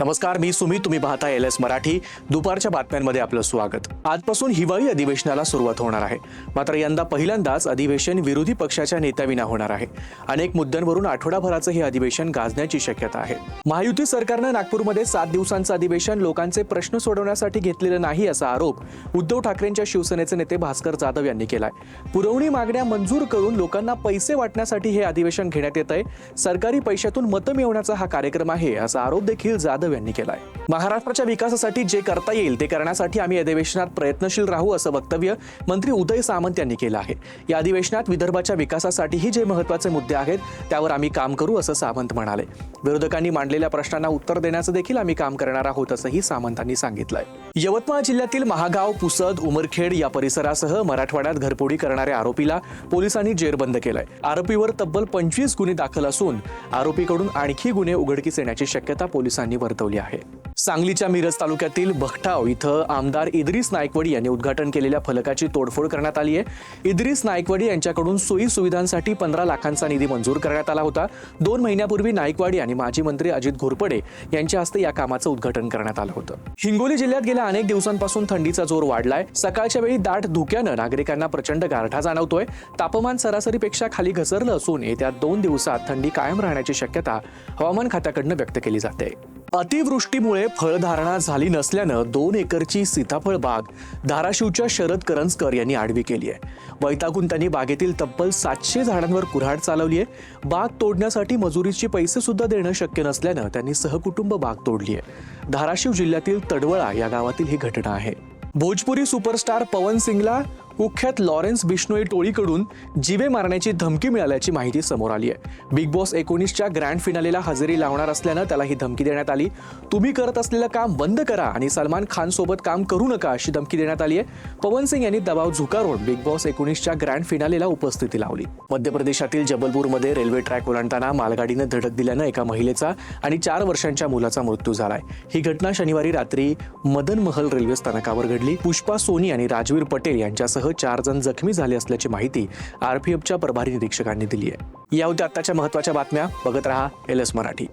नमस्कार मी सुमित. तुम्ही पाहता एल एस मराठी. दुपारच्या बातम्यांमध्ये आपलं स्वागत. आजपासून हिवाळी अधिवेशनाला सुरुवात होणार आहे. मात्र यंदा पहिल्यांदाच अधिवेशन विरोधी पक्षाच्या नेत्याविना होणार आहे. अनेक मुद्द्यांवरून आठवडाभराचं हे अधिवेशन गाजण्याची शक्यता आहे. महायुती सरकारनं नागपूरमध्ये सात दिवसांचं अधिवेशन लोकांचे प्रश्न सोडवण्यासाठी घेतलेलं नाही असा आरोप उद्धव ठाकरेंच्या शिवसेनेचे नेते भास्कर जाधव यांनी केलाय. पुरवणी मागण्या मंजूर करून लोकांना पैसे वाटण्यासाठी हे अधिवेशन घेण्यात येत आहे सरकारी पैशातून मतं मिळवण्याचा हा कार्यक्रम आहे असा आरोप देखील जाधव यांनी आहे महाराष्ट्राच्या विकासासाठी जे करता येईल ते करण्यासाठी आम्ही अधिवेशनात प्रयत्नशील राहू असं वक्तव्य मंत्री उदय सामंत यांनी केलं आहे. या अधिवेशनात विदर्भाच्या विकासासाठीही जे महत्त्वाचे मुद्दे आहेत त्यावर आम्ही काम करू असं सामंत म्हणाले. विरोधकांनी मांडलेल्या प्रश्नांना उत्तर देण्याचं देखील आम्ही काम करणार आहोत असंही सामंतांनी सांगितलंय. यवतमाळ जिल्ह्यातील महागाव पुसद उमरखेड या परिसरासह मराठवाड्यात घरपोडी करणाऱ्या आरोपीला पोलिसांनी जेरबंद केलंय. आरोपीवर तब्बल पंचवीस गुन्हे दाखल असून आरोपीकडून आणखी गुन्हे उघडकीस येण्याची शक्यता पोलिसांनी वर्तवली आहे. सांगलीच्या मिरज तालुक्यातील बखटाव इथं आमदार इद्रिस नायकवडी यांनी उद्घाटन केलेल्या फलकाची तोडफोड करण्यात आली आहे. इद्रिस नायकवडी यांच्याकडून सोयी सुविधांसाठी पंधरा लाखांचा निधी मंजूर करण्यात आला होता. दोन महिन्यापूर्वी नायकवाडी आणि माजी मंत्री अजित घोरपडे यांच्या हस्ते या कामाचं उद्घाटन करण्यात आलं होतं. हिंगोली जिल्ह्यात गेल्या अनेक दिवसांपासून थंडीचा जोर वाढलाय. सकाळच्या वेळी दाट धुक्यानं नागरिकांना प्रचंड गारठा जाणवतोय. तापमान सरासरीपेक्षा खाली घसरलं असून येत्या दोन दिवसात थंडी कायम राहण्याची शक्यता हवामान खात्याकडनं व्यक्त केली जाते. अतिवृष्टीमुळे फळधारणा झाली नसल्यानं दोन एकरची सीताफळ बाग धाराशिवच्या शरद करंजकर यांनी आडवी केली आहे. वैतागून त्यांनी बागेतील तब्बल सातशे झाडांवर कुऱ्हाड चालवली आहे. बाग तोडण्यासाठी मजुरीचे पैसे सुद्धा देणं शक्य नसल्यानं त्यांनी सहकुटुंब बाग तोडली आहे. धाराशिव जिल्ह्यातील तडवळा या गावातील ही घटना आहे. भोजपुरी सुपरस्टार पवन सिंगला कुख्यात लॉरेन्स बिश्नोई टोळीकडून जीवे मारण्याची धमकी मिळाल्याची माहिती समोर आली आहे. बिग बॉस एकोणीसच्या ग्रँड फिनालेला हजेरी लावणार असल्यानं त्याला ही धमकी देण्यात आली. तुम्ही करत असलेलं काम बंद करा आणि सलमान खान सोबत काम करू नका अशी धमकी देण्यात आली आहे. पवन सिंग यांनी दबाव झुकारून बिग बॉस एकोणीसच्या ग्रँड फिनालेला उपस्थिती लावली. मध्य प्रदेशातील जबलपूरमध्ये रेल्वे ट्रॅक ओलांडताना मालगाडीनं धडक दिल्यानं एका महिलेचा आणि चार वर्षांच्या मुलाचा मृत्यू झालाय. ही घटना शनिवारी रात्री मदन महल रेल्वे स्थानकावर घडली. पुष्पा सोनी आणि राजवीर पटेल यांच्यासह चार जण जखमी झाले असल्याची माहिती आरपीएफच्या प्रभारी निरीक्षकांनी दिली आहे. या होत्या आत्ताच्या महत्त्वाच्या बातम्या. बघत रहा एल एस मराठी.